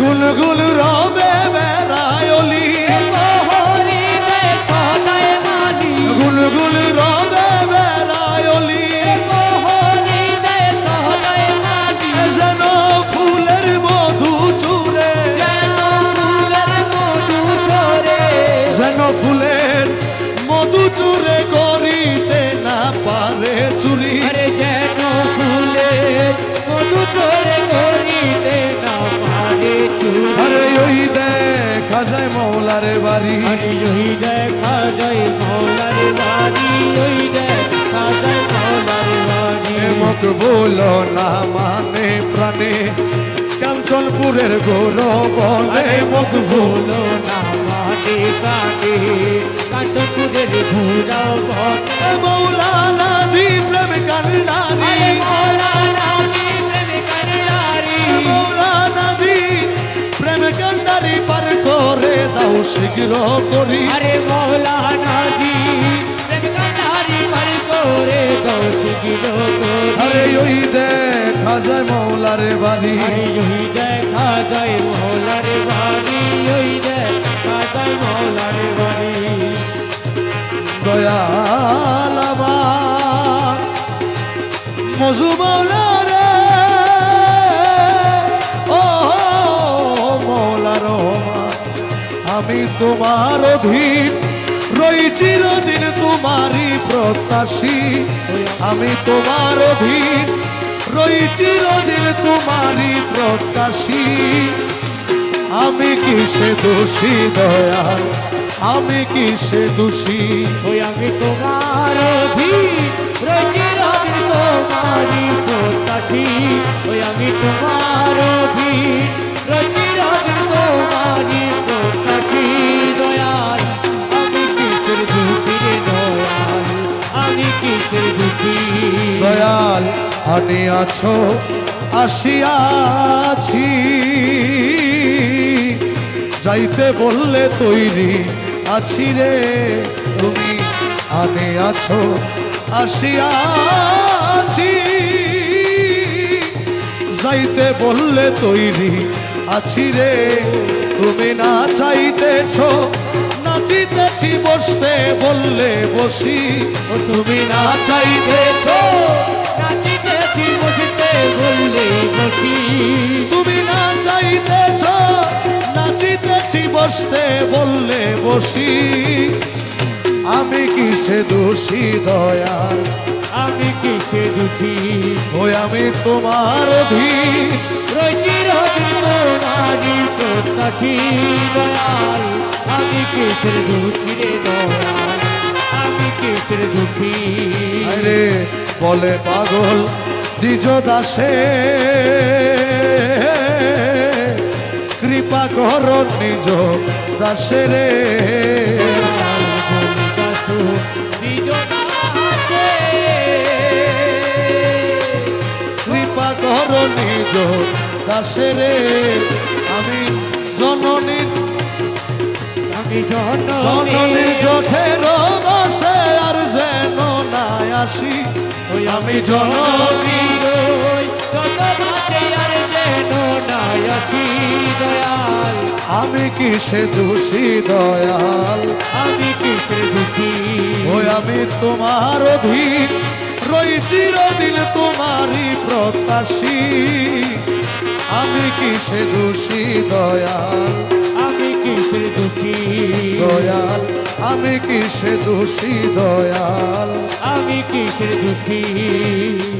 গুল গুল রবে বেড়ায়লি। গুল রবে বেড়ায়লি। যেন ফুলের মধু চুরে। যেন ফুলের মধু চুরে করিতে না পারে চুরি। যেন ফুলের মধু ঝরে করিতে দেখা যায় মৌলার বাড়ি। ওই দেখা যায় মৌলার বাড়ি। ওই দেখা যায় মৌলার বাড়ি। মুখ বলো না মানে প্রাণে কাঞ্চনপুরের গৌরবনে। মুখ ভুলো না কাটে কাঁচপুরের ভুরা শীঘ্র করি। আরে মৌলানা জি আরে ওই দেখা যায় মৌলার বাড়ি ওই দেখা যায় মৌলার বাড়ি ওই দেখা যায় মৌলার বাড়ি দয়াল আমার মজু মৌলার আমি তোমার অধীন। রই চিরদিন তোমারই প্রত্যাশী। আমি তোমার অধীন। রই চিরদিন তোমারই প্রত্যাশী। আমি কিসে দোষী দয়াল? আমি কিসে দোষী? ওই আমি তোমার অধীন। রোজি রবি তোমারি প্রত্যাশী। ওই আমি তোমার অধীন। দয়াল আমি আছো আসিয়াছি যাইতে বললে তৈরি আছি রে, তুমি আনে আছো আসিয়াছি যাইতে বললে তৈরি আছি রে, তুমি না চাইতেছ নাচিতেছি বসতে, বললে বসি। তুমি না চাইতেছ নাচিতেছি বসতে, বললে বসি। তুমি না চাইতেছ নাচিতেছি বসতে, বললে বসি। আমি কিসে দোষী দয়াল? আমি কিসে দোষী? ওই আমি তোমার অধীন। রোজি রবি প্রত্যাশী দয়াল। আমি কিসের দোষী রে দয়াল? আমি কিসের দোষী? আরে বলে পাগল দ্বিজ দাসে। কৃপা কর নিজ দাসে রে। কৃপা কর নিজ দাসে রে। আমি জননী আমি জননী। জঠের বাসে আর যেন না আসি। ওই আমি জননী। দয়াল আমি কিসে দোষী দয়াল? আমি কিসের দোষী? ওই আমি তোমার অধীন। রই চিরদিন তোমারই প্রত্যাশী আমি কিসে দোষী দয়াল? আমি কিসের দোষী? দয়াল। আমি কিসে দোষী দয়াল? আমি কিসের দোষী?